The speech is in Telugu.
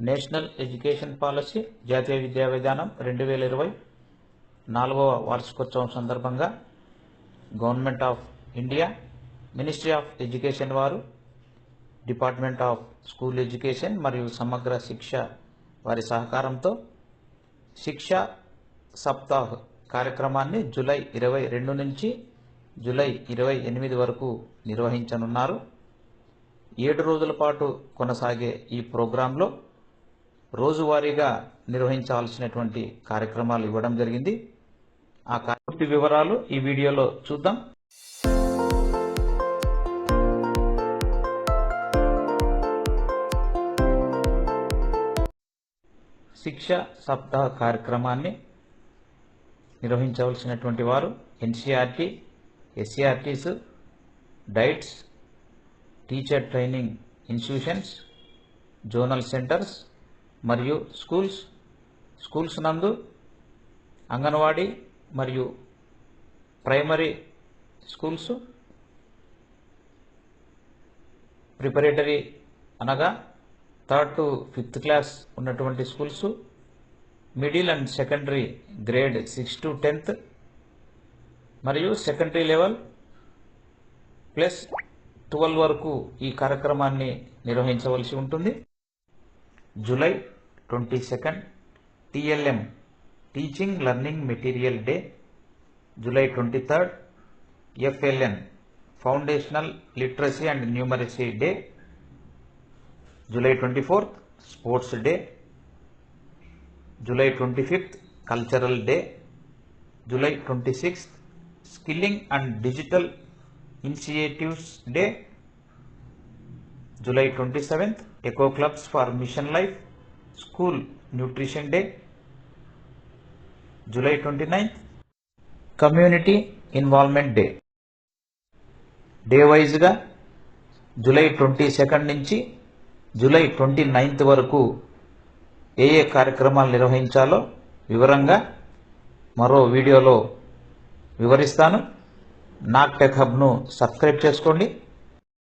నేషనల్ ఎడ్యుకేషన్ పాలసీ జాతీయ విద్యా విధానం రెండు వేల ఇరవై నాలుగవ వార్షికోత్సవం సందర్భంగా government of India ministry of education వారు డిపార్ట్మెంట్ ఆఫ్ స్కూల్ ఎడ్యుకేషన్ మరియు సమగ్ర శిక్ష వారి సహకారంతో శిక్ష సప్తాహ్ కార్యక్రమాన్ని జూలై ఇరవై రెండు నుంచి జూలై ఇరవై ఎనిమిది వరకు నిర్వహించనున్నారు. ఏడు రోజుల పాటు కొనసాగే ఈ ప్రోగ్రాంలో రోజువారీగా నిర్వహించాల్సినటువంటి కార్యక్రమాలు ఇవ్వడం జరిగింది. ఆ పూర్తి వివరాలు ఈ వీడియోలో చూద్దాం. శిక్ష సప్తాహ కార్యక్రమాన్ని నిర్వహించవలసినటువంటి వారు NCERT SCERTs DIETs teacher training institutions zonal centres మరియు స్కూల్స్ స్కూల్స్ నందు అంగన్వాడీ మరియు ప్రైమరీ స్కూల్స్ ప్రిపరేటరీ అనగా థర్డ్ టు ఫిఫ్త్ క్లాస్ ఉన్నటువంటి schools middle and secondary grade six to tenth మరియు సెకండరీ లెవెల్ ప్లస్ ట్వెల్వ్ వరకు ఈ కార్యక్రమాన్ని నిర్వహించవలసి ఉంటుంది. July 22nd TLM Teaching Learning Material Day July 23rd FLN Foundational Literacy and Numeracy Day July 24th Sports Day July 25th Cultural Day July 26th Skilling and Digital Initiatives Day July twenty seventh eco clubs for mission life school nutrition day. July twenty ninth community involvement day. Day వైజ్గా జూలై ట్వంటీ సెకండ్ నుంచి జూలై ట్వంటీ నైన్త్ వరకు ఏ ఏ కార్యక్రమాలు నిర్వహించాలో వివరంగా మరో వీడియోలో వివరిస్తాను. నాక్ టెక్ హబ్ను సబ్స్క్రైబ్ చేసుకోండి.